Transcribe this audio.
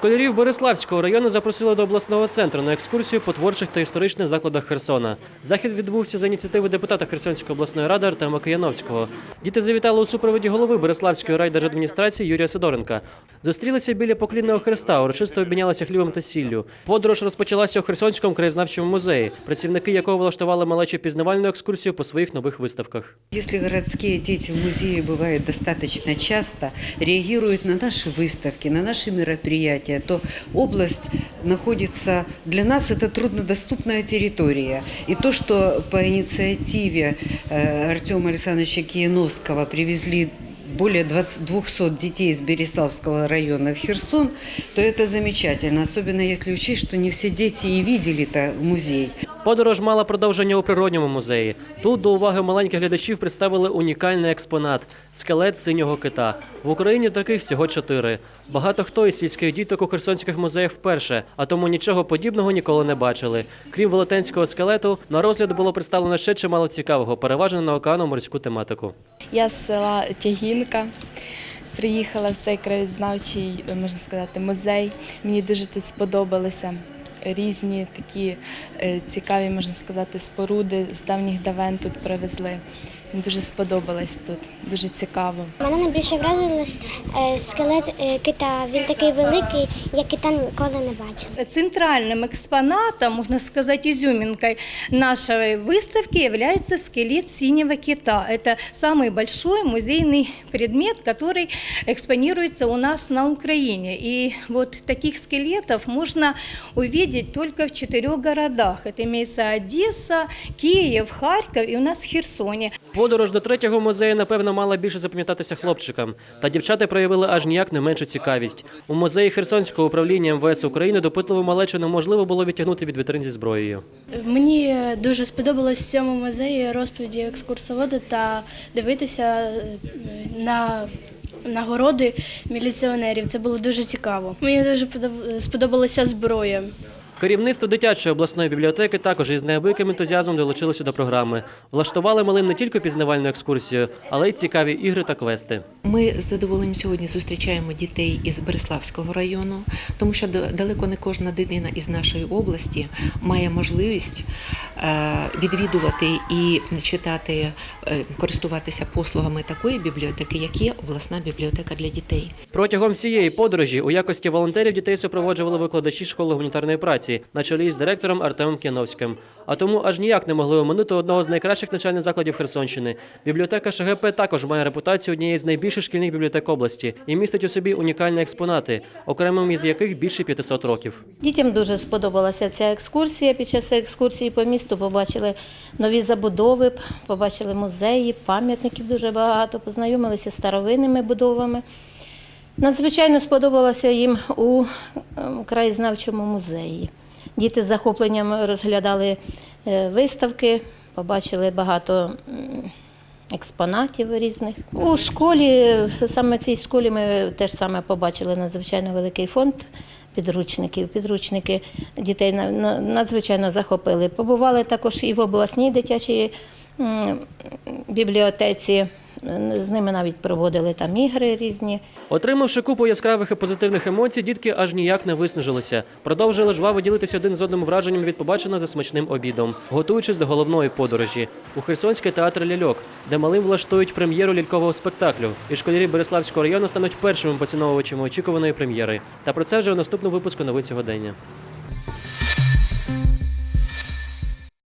Школярів Бориславського району запросили до обласного центру на екскурсію по творчих та історичних закладах Херсона. Захід відбувся за ініціативи депутата Херсонської обласної ради Артема Кияновського. Діти завітали у супроводі голови Бориславської райдержадміністрації Юрія Сидоренка. Зустрілися біля поклінного хреста, урочисто обмінялися хлібом та сіллю. Подорож розпочалася у Херсонському краєзнавчому музеї, працівники якого влаштували малечі пізнавальну екскурсію по своїх нових виставках. Если городские дети в музее бывают достаточно часто, реагируют на наши выставки, на наши мероприятия, то область находится, для нас это труднодоступная территория. И то, что по инициативе э, Артема Александровича Кияновского привезли более 20 200 детей из Береславского района в Херсон, то это замечательно, особенно если учесть, что не все дети и видели-то музей. Подорож мала продовження у природньому музеї. Тут до уваги маленьких глядачів представили унікальний експонат скелет синього кита. В Україні таких всього чотири. Багато хто із сільських діток у херсонських музеях вперше, а тому нічого подібного ніколи не бачили. Крім велетенського скелету, на розгляд було представлено ще чимало цікавого, переважно на океано-морську тематику. Я з села Тягінка. Приїхала в цей краєзнавчий, можна сказати, музей. Мені дуже тут сподобалося різні такі е, цікаві, можна сказати, споруди з давніх давен тут привезли. Мені дуже сподобалось тут, дуже цікаво. Мене найбільше вразилось е, скелет е, кита. Він такий великий, я кита ніколи не бачила. Центральным экспонатом, можно сказать, изюминкой нашей выставки является скелет синего кита. Это самый большой музейный предмет, который экспонируется у нас на Украине. И вот таких скелетов можно увидеть только в четырех городах. Это имеется Одесса, Киев, Харьков и у нас в Херсоне. Подорож до третього музею, напевно, мала більше запам'ятатися хлопчикам. Та дівчата проявили аж ніяк не меншу цікавість. У музеї Херсонського управління МВС України допитливу малечу неможливо було відтягнути від вітрин зі зброєю. Мені дуже сподобалось в цьому музеї розповіді екскурсовода та дивитися е, на нагороди міліціонерів. Це було дуже цікаво. Мені дуже подоб- сподобалася зброя. Керівництво дитячої обласної бібліотеки також із неабияким ентузіазмом долучилося до програми. Влаштували малим не тільки пізнавальну екскурсію, але й цікаві ігри та квести. Ми з задоволенням сьогодні зустрічаємо дітей із Береславського району, тому що да- далеко не кожна дитина із нашої області має можливість е, відвідувати і читати, е, користуватися послугами такої бібліотеки, як є обласна бібліотека для дітей. Протягом всієї подорожі у якості волонтерів дітей супроводжували викладачі школи гуманітарної праці на чолі з директором Артемом Кіновським. А тому аж ніяк не могли оминути одного з найкращих навчальних закладів Херсонщини. Бібліотека ШГП також має репутацію однієї з найбільших шкільних бібліотек області і містить у собі унікальні експонати, окремим із яких більше 500 років. Дітям дуже сподобалася ця екскурсія. Під час екскурсії по місту побачили нові забудови, побачили музеї, пам'ятників дуже багато, познайомилися з старовинними будовами. Надзвичайно сподобалося їм у ем, краєзнавчому музеї. Діти з захопленням розглядали е, виставки, побачили багато експонатів різних. У школі, саме в цій школі, ми теж саме побачили надзвичайно великий фонд підручників. Підручники дітей на- на- надзвичайно захопили. Побували також і в обласній дитячій бібліотеці. З ними навіть проводили там ігри різні. Отримавши купу яскравих і позитивних емоцій, дітки аж ніяк не виснажилися. Продовжили жваво ділитися один з одним враженням від побаченого за смачним обідом, готуючись до головної подорожі у Херсонський театр ляльок, де малим влаштують прем'єру лялькового спектаклю. І школярі Береславського району стануть першими поціновувачами очікуваної прем'єри. Та про це вже у наступному випуску новин сьогодення.